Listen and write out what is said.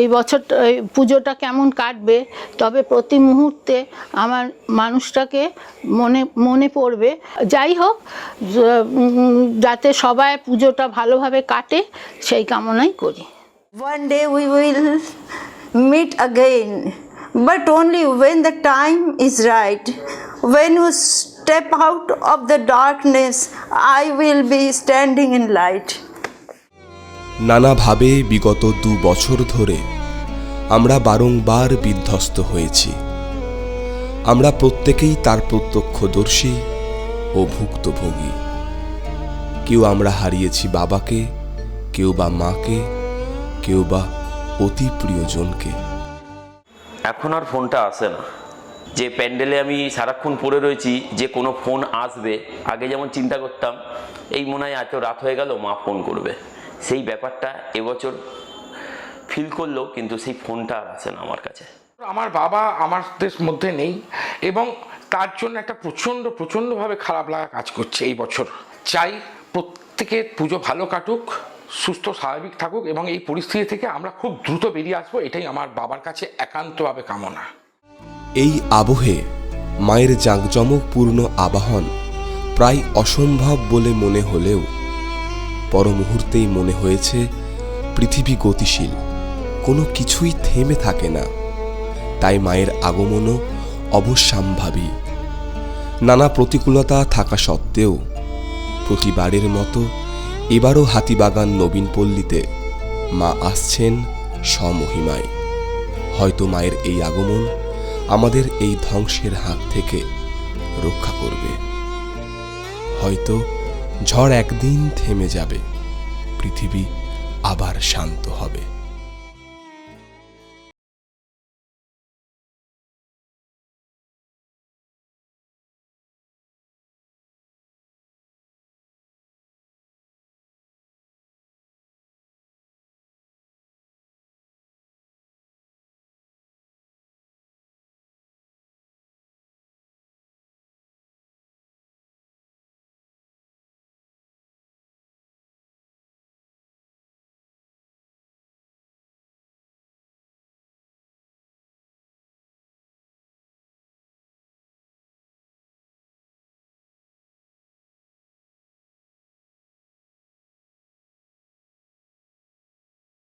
এই বছর, এই পুজোটা কেমন কাটবে? তবে প্রতি মুহূর্তে আমার মানুষটাকে মনে মনে পড়বে। যাই হোক যাতে সবাই পুজোটা ভালোভাবে কাটে, সেই কামনাই করি। One day we will meet again but only when the time is right when you step out of the darkness I will be standing in light নানাভাবে বিগত দু বছর ধরে আমরা বারংবার বিধ্বস্ত হয়েছি। আমরা প্রত্যেকেই তার প্রত্যক্ষদর্শী ও ভুক্তভোগী। কেউ আমরা হারিয়েছি বাবাকে, কেউ বা মাকে, কেউ বা অতি প্রিয়জনকে। এখন আর ফোনটা আসে না। যে প্যান্ডেলে আমি সারাক্ষণ পড়ে রয়েছি, যে কোনো ফোন আসবে, আগে যেমন চিন্তা করতাম, এই মনে হয় এত রাত হয়ে গেল, মা ফোন করবে। সেই ব্যাপারটা এবছর ফিল করলেও কিন্তু সেই ফোনটা আর আসে না আমার কাছে। আমার বাবা আমাদের মধ্যে নেই এবং তার জন্য একটা প্রচণ্ড প্রচণ্ডভাবে খারাপ লাগা কাজ করছে এই বছর। চাই প্রত্যেকের পুজো ভালো কাটুক সুস্থ স্বাভাবিক থাকুক এবং এই পরিস্থিতি থেকে আমরা খুব দ্রুত বেরিয়ে আসব এটাই আমার বাবার কাছে একান্তভাবে কামনা। এই আবহে মায়ের জাঁকজমকপূর্ণ আবাহন প্রায় অসম্ভব বলে মনে হলেও পর মুহূর্তেই মনে হয়েছে, পৃথিবী গতিশীল, কোনো কিছুই থেমে থাকে না। তাই মায়ের আগমনও অবশ্যম্ভাবী। নানা প্রতিকূলতা থাকা সত্ত্বেও প্রতিবারের মতো এবারও হাতিবাগান নবীন পল্লীতে মা আসছেন স্বমহিমায়। হয়তো মায়ের এই আগমন আমাদের এই ধ্বংসের হাত থেকে রক্ষা করবে। হয়তো ঝড় একদিন থেমে যাবে পৃথিবী আবার শান্ত হবে।